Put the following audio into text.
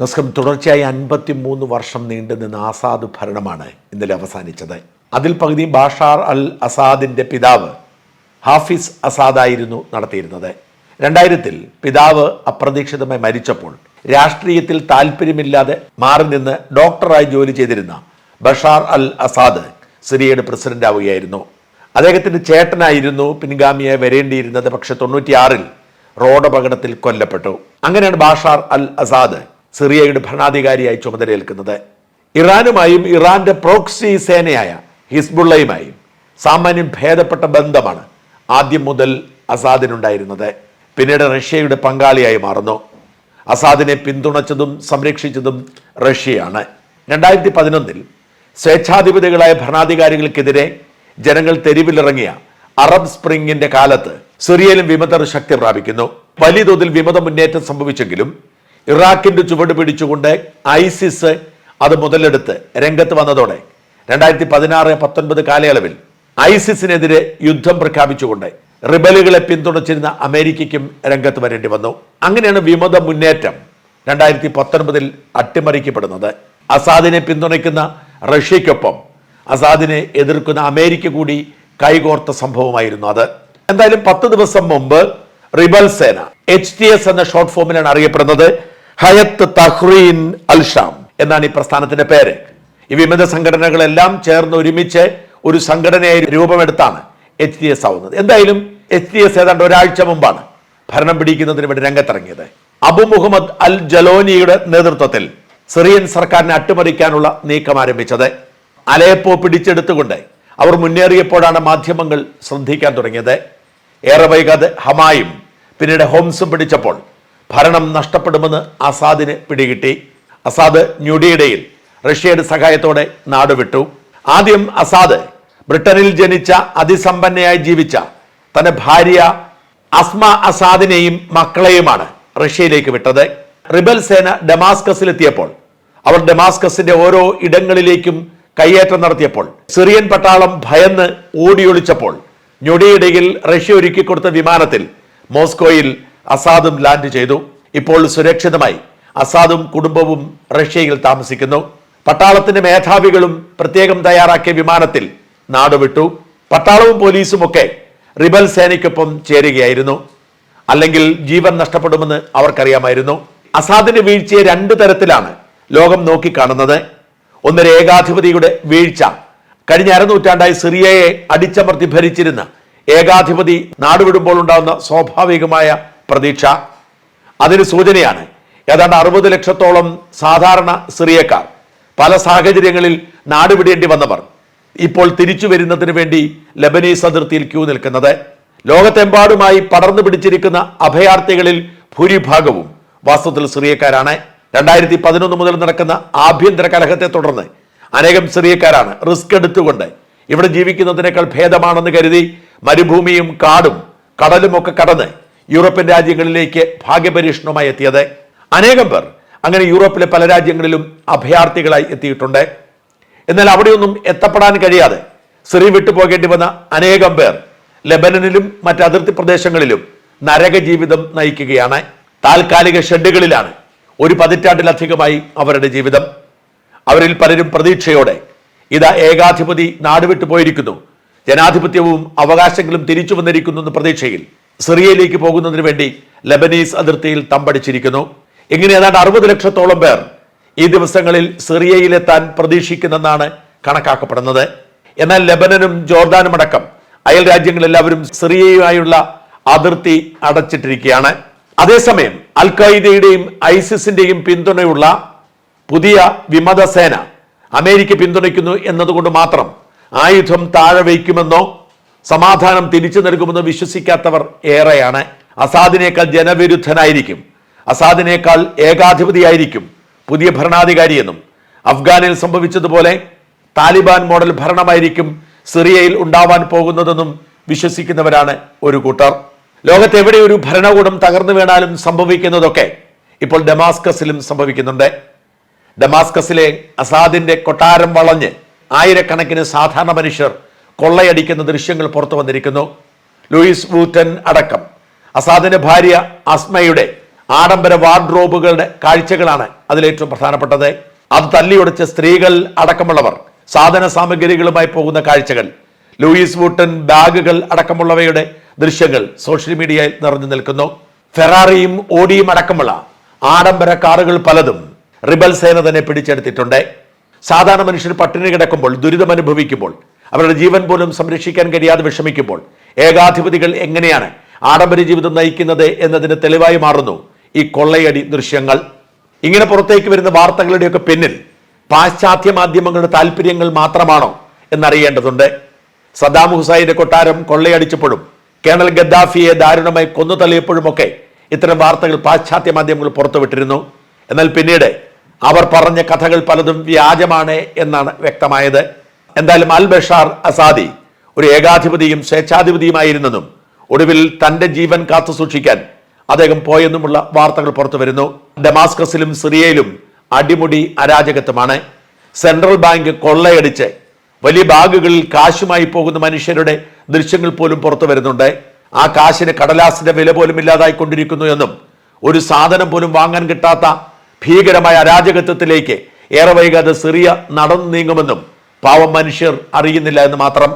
നമസ്കാരം തുടർച്ചയായി അൻപത്തി മൂന്ന് വർഷം നീണ്ടു നിന്ന ആസാദ് ഭരണമാണ് ഇന്നലെ അവസാനിച്ചത്. അതിൽ പകുതി ബാഷാർ അൽ അസാദിന്റെ പിതാവ് ഹാഫിസ് അസാദായിരുന്നു നടത്തിയിരുന്നത്. രണ്ടായിരത്തിൽ പിതാവ് അപ്രതീക്ഷിതമായി മരിച്ചപ്പോൾ രാഷ്ട്രീയത്തിൽ താല്പര്യമില്ലാതെ മാറി നിന്ന് ഡോക്ടറായി ജോലി ചെയ്തിരുന്ന ബഷാർ അൽ അസാദ് സിറിയയുടെ പ്രസിഡന്റ് ആവുകയായിരുന്നു. അദ്ദേഹത്തിന്റെ ചേട്ടനായിരുന്നു പിൻഗാമിയെ വരേണ്ടിയിരുന്നത് പക്ഷെ തൊണ്ണൂറ്റിയാറിൽ റോഡപകടത്തിൽ കൊല്ലപ്പെട്ടു. അങ്ങനെയാണ് ബാഷാർ അൽ അസാദ് സിറിയയുടെ ഭരണാധികാരിയായി ചുമതലയേൽക്കുന്നത് ഇറാനുമായും ഇറാന്റെ പ്രോക്സി സേനയായ ഹിസ്ബുള്ളയുമായും സാമാന്യം ഭേദപ്പെട്ട ബന്ധമാണ് ആദ്യം മുതൽ അസാദിനുണ്ടായിരുന്നത്. പിന്നീട് റഷ്യയുടെ പങ്കാളിയായി മാറുന്നു. അസാദിനെ പിന്തുണച്ചതും സംരക്ഷിച്ചതും റഷ്യയാണ്. രണ്ടായിരത്തി പതിനൊന്നിൽ സ്വേച്ഛാധിപതികളായ ഭരണാധികാരികൾക്കെതിരെ ജനങ്ങൾ തെരുവിലിറങ്ങിയ അറബ് സ്പ്രിംഗിന്റെ കാലത്ത് സിറിയയിലും വിമതർ ശക്തി പ്രാപിക്കുന്നു. വലിയ തോതിൽ വിമത മുന്നേറ്റം സംഭവിച്ചെങ്കിലും ഇറാഖിന്റെ ചുവട് പിടിച്ചുകൊണ്ട് ഐസിസ് അത് മുതലെടുത്ത് രംഗത്ത് വന്നതോടെ രണ്ടായിരത്തി പതിനാറ് പത്തൊൻപത് കാലയളവിൽ ഐസിസിനെതിരെ യുദ്ധം പ്രഖ്യാപിച്ചുകൊണ്ട് റിബലുകളെ പിന്തുണച്ചിരുന്ന അമേരിക്കയ്ക്കും രംഗത്ത് വരേണ്ടി വന്നു. അങ്ങനെയാണ് വിമത മുന്നേറ്റം രണ്ടായിരത്തി പത്തൊൻപതിൽ അട്ടിമറിക്കപ്പെടുന്നത്. അസാദിനെ പിന്തുണയ്ക്കുന്ന റഷ്യയ്ക്കൊപ്പം അസാദിനെ എതിർക്കുന്ന അമേരിക്ക കൂടി കൈകോർത്ത സംഭവമായിരുന്നു അത്. എന്തായാലും പത്ത് ദിവസം മുമ്പ് റിബൽ സേന എച്ച് എന്ന ഷോർട്ട് ഫോമിലാണ് അറിയപ്പെടുന്നത്. ഹയത്ത് തഹ്റീൻ അൽഷാം എന്നാണ് ഈ പ്രസ്ഥാനത്തിന്റെ പേര്. ഈ വിമത സംഘടനകളെല്ലാം ചേർന്ന് ഒരുമിച്ച് ഒരു സംഘടനയായി രൂപമെടുത്താണ് എച്ച് ഡി എസ് ആവുന്നത്. എന്തായാലും എച്ച് ഡി എസ് ഏതാണ്ട് ഒരാഴ്ച മുമ്പാണ് ഭരണം പിടിക്കുന്നതിന് വേണ്ടി രംഗത്തിറങ്ങിയത്. അബു മുഹമ്മദ് അൽ ജലോനിയുടെ നേതൃത്വത്തിൽ സിറിയൻ സർക്കാരിനെ അട്ടിമറിക്കാനുള്ള നീക്കം ആരംഭിച്ചത്. അലേപ്പോ പിടിച്ചെടുത്തുകൊണ്ട് അവർ മുന്നേറിയപ്പോഴാണ് മാധ്യമങ്ങൾ ശ്രദ്ധിക്കാൻ തുടങ്ങിയത്. ഏറെ വൈകാതെ ഹമായും പിന്നീട് ഹോംസും പിടിച്ചപ്പോൾ ഭരണം നഷ്ടപ്പെടുമെന്ന് അസാദിന് പിടികിട്ടി. അസാദ് ന്യൂഡിയയിൽ റഷ്യയുടെ സഹായത്തോടെ നാടുവിട്ടു ആദ്യം അസാദ് ബ്രിട്ടനിൽ ജനിച്ച അതിസമ്പന്നയായി ജീവിച്ച തന്റെ ഭാര്യ അസ്മ അസാദിനെയും മക്കളെയുമാണ് റഷ്യയിലേക്ക് വിട്ടത്. റിബൽ സേന ഡമാസ്കസിലെത്തിയപ്പോൾ അവർ ഡമാസ്കസിന്റെ ഓരോ ഇടങ്ങളിലേക്കും കയ്യേറ്റം നടത്തിയപ്പോൾ സിറിയൻ പട്ടാളം ഭയന്ന് ഓടിയൊളിച്ചപ്പോൾ ഞൊടിയിടയിൽ റഷ്യ ഒരുക്കി കൊടുത്ത വിമാനത്തിൽ മോസ്കോയിൽ അസാദും ലാൻഡ് ചെയ്തു. ഇപ്പോൾ സുരക്ഷിതമായി അസാദും കുടുംബവും റഷ്യയിൽ താമസിക്കുന്നു. പട്ടാളത്തിന്റെ മേധാവികളും പ്രത്യേകം തയ്യാറാക്കിയ വിമാനത്തിൽ നാടുവിട്ടു. പട്ടാളവും പോലീസും ഒക്കെ റിബൽ സേനയ്ക്കൊപ്പം ചേരുകയായിരുന്നു. അല്ലെങ്കിൽ ജീവൻ നഷ്ടപ്പെടുമെന്ന് അവർക്കറിയാമായിരുന്നു. അസാദിന്റെ വീഴ്ചയെ രണ്ടു തരത്തിലാണ് ലോകം നോക്കിക്കാണുന്നത്. ഒന്ന് ഏകാധിപതിയുടെ വീഴ്ച. കഴിഞ്ഞ അരനൂറ്റാണ്ടായി സിറിയയെ അടിച്ചമർത്തി ഭരിച്ചിരുന്ന ഏകാധിപതി നാടുവിടുമ്പോൾ ഉണ്ടാകുന്ന സ്വാഭാവികമായ പ്രതീക്ഷ അതിന് സൂചനയാണ് ഏതാണ്ട് അറുപത് ലക്ഷത്തോളം സാധാരണ സിറിയക്കാർ. പല സാഹചര്യങ്ങളിൽ നാടുവിടേണ്ടി വന്നവർ. ഇപ്പോൾ തിരിച്ചു വരുന്നതിന് വേണ്ടി ലബനീസ് അതിർത്തിയിൽ ക്യൂ നിൽക്കുന്നത്. ലോകത്തെമ്പാടുമായി പടർന്നു പിടിച്ചിരിക്കുന്ന അഭയാർത്ഥികളിൽ ഭൂരിഭാഗവും വാസ്തവത്തിൽ സിറിയക്കാരാണ്. രണ്ടായിരത്തി പതിനൊന്ന് മുതൽ നടക്കുന്ന ആഭ്യന്തര കലഹത്തെ തുടർന്ന് അനേകം സിറിയക്കാരാണ് റിസ്ക് എടുത്തുകൊണ്ട് ഇവിടെ ജീവിക്കുന്നതിനേക്കാൾ ഭേദമാണെന്ന് കരുതി മരുഭൂമിയും കാടും കടലുമൊക്കെ കടന്ന് യൂറോപ്യൻ രാജ്യങ്ങളിലേക്ക് ഭാഗ്യപരീക്ഷണവുമായി എത്തിയത്. അനേകം പേർ അങ്ങനെ യൂറോപ്പിലെ പല രാജ്യങ്ങളിലും അഭയാർത്ഥികളായി എത്തിയിട്ടുണ്ട്. എന്നാൽ അവിടെയൊന്നും എത്തപ്പെടാൻ കഴിയാതെ സിറി വിട്ടു പോകേണ്ടി വന്ന അനേകം പേർ ലെബനനിലും മറ്റ് അതിർത്തി പ്രദേശങ്ങളിലും നരക ജീവിതം നയിക്കുകയാണ്. താൽക്കാലിക ഷെഡുകളിലാണ് ഒരു പതിറ്റാണ്ടിലധികമായി അവരുടെ ജീവിതം. അവരിൽ പലരും പ്രതീക്ഷയോടെ ഇതാ ഏകാധിപതി നാടുവിട്ടു പോയിരിക്കുന്നു ജനാധിപത്യവും അവകാശങ്ങളും തിരിച്ചു വന്നിരിക്കുന്നു എന്ന പ്രതീക്ഷയിൽ സിറിയയിലേക്ക് പോകുന്നതിന് വേണ്ടി ലബനീസ് അതിർത്തിയിൽ തമ്പടിച്ചിരിക്കുന്നു. ഇങ്ങനെ ഏതാണ്ട് അറുപത് ലക്ഷത്തോളം പേർ ഈ ദിവസങ്ങളിൽ സിറിയയിലെത്താൻ പ്രതീക്ഷിക്കുന്നെന്നാണ് കണക്കാക്കപ്പെടുന്നത്. എന്നാൽ ലബനനും ജോർദാനും അടക്കം അയൽ രാജ്യങ്ങളെല്ലാവരും സിറിയയുമായുള്ള അതിർത്തി അടച്ചിട്ടിരിക്കുകയാണ്. അതേസമയം അൽ ഖൈദയുടെയും ഐസിസിന്റെയും പിന്തുണയുള്ള പുതിയ വിമതസേന അമേരിക്ക പിന്തുണയ്ക്കുന്നു എന്നതുകൊണ്ട് മാത്രം ആയുധം താഴെ വയ്ക്കുമെന്നോ സമാധാനം തിരിച്ചു നൽകുമെന്ന് വിശ്വസിക്കാത്തവർ ഏറെയാണ്. അസാദിനേക്കാൾ ജനവിരുദ്ധനായിരിക്കും. അസാദിനേക്കാൾ ഏകാധിപതിയായിരിക്കും പുതിയ ഭരണാധികാരിയെന്നും. അഫ്ഗാനിൽ സംഭവിച്ചതുപോലെ താലിബാൻ മോഡൽ ഭരണമായിരിക്കും സിറിയയിൽ ഉണ്ടാവാൻ പോകുന്നതെന്നും വിശ്വസിക്കുന്നവരാണ് ഒരു കൂട്ടർ. ലോകത്തെവിടെ ഒരു ഭരണകൂടം തകർന്നു വീണാലും സംഭവിക്കുന്നതൊക്കെ ഇപ്പോൾ ഡമാസ്കസിലും സംഭവിക്കുന്നുണ്ട്. ഡമാസ്കസിലെ അസാദിന്റെ കൊട്ടാരം വളഞ്ഞ് ആയിരക്കണക്കിന് സാധാരണ മനുഷ്യർ കൊള്ളയടിക്കുന്ന ദൃശ്യങ്ങൾ പുറത്തു വന്നിരിക്കുന്നു. ലൂയിസ് വൂറ്റൻ അടക്കം. അസാദിന്റെ ഭാര്യ അസ്മയുടെ ആഡംബര വാർഡ്രോബുകളുടെ കാഴ്ചകളാണ് അതിലേറ്റവും പ്രധാനപ്പെട്ടത്. അത് തല്ലിയൊടിച്ച സ്ത്രീകൾ അടക്കമുള്ളവർ സാധന സാമഗ്രികളുമായി പോകുന്ന കാഴ്ചകൾ ലൂയിസ് വൂട്ടൻ ബാഗുകൾ അടക്കമുള്ളവയുടെ ദൃശ്യങ്ങൾ സോഷ്യൽ മീഡിയയിൽ നിറഞ്ഞു നിൽക്കുന്നു. ഫെറാറിയും ഓടിയും അടക്കമുള്ള ആഡംബര കാറുകൾ പലതും റിബൽ സേന തന്നെ പിടിച്ചെടുത്തിട്ടുണ്ട്. സാധാരണ മനുഷ്യർ പട്ടിണി കിടക്കുമ്പോൾ ദുരിതം അനുഭവിക്കുമ്പോൾ അവരുടെ ജീവൻ പോലും സംരക്ഷിക്കാൻ കഴിയാതെ വിഷമിക്കുമ്പോൾ ഏകാധിപതികൾ എങ്ങനെയാണ് ആഡംബര ജീവിതം നയിക്കുന്നത് എന്നതിന് തെളിവായി മാറുന്നു ഈ കൊള്ളയടി ദൃശ്യങ്ങൾ. ഇങ്ങനെ പുറത്തേക്ക് വരുന്ന വാർത്തകളുടെയൊക്കെ പിന്നിൽ പാശ്ചാത്യ മാധ്യമങ്ങളുടെ താല്പര്യങ്ങൾ മാത്രമാണോ എന്നറിയേണ്ടതുണ്ട്. സദ്ദാം ഹുസൈന്റെ കൊട്ടാരം കൊള്ളയടിച്ചപ്പോഴും കേണൽ ഗദ്ദാഫിയെ ദാരുണമായി കൊന്നു തള്ളിയപ്പോഴുമൊക്കെ ഇത്തരം വാർത്തകൾ പാശ്ചാത്യ മാധ്യമങ്ങൾ പുറത്തുവിട്ടിരുന്നു. എന്നാൽ പിന്നീട് അവർ പറഞ്ഞ കഥകൾ പലതും വ്യാജമാണ് എന്നാണ് വ്യക്തമായത്. എന്തായാലും അൽ ബഷാർ അസാദി ഒരു ഏകാധിപതിയും സ്വേച്ഛാധിപതിയുമായിരുന്നെന്നും ഒടുവിൽ തന്റെ ജീവൻ കാത്തു സൂക്ഷിക്കാൻ അദ്ദേഹം പോയെന്നുമുള്ള വാർത്തകൾ പുറത്തു വരുന്നു. ഡമാസ്കസിലും സിറിയയിലും അടിമുടി അരാജകത്വമാണ്. സെൻട്രൽ ബാങ്ക് കൊള്ളയടിച്ച് വലിയ ബാഗുകളിൽ കാശുമായി പോകുന്ന മനുഷ്യരുടെ ദൃശ്യങ്ങൾ പോലും പുറത്തു വരുന്നുണ്ട്. ആ കാശിന് കടലാസിന്റെ വില പോലും ഇല്ലാതായി കൊണ്ടിരിക്കുന്നു എന്നും ഒരു സാധനം പോലും വാങ്ങാൻ കിട്ടാത്ത ഭീകരമായ അരാജകത്വത്തിലേക്ക് ഏറെ വൈകാതെ സിറിയ നടന്നു നീങ്ങുമെന്നും പാവം മനുഷ്യർ അറിയുന്നില്ല എന്ന് മാത്രം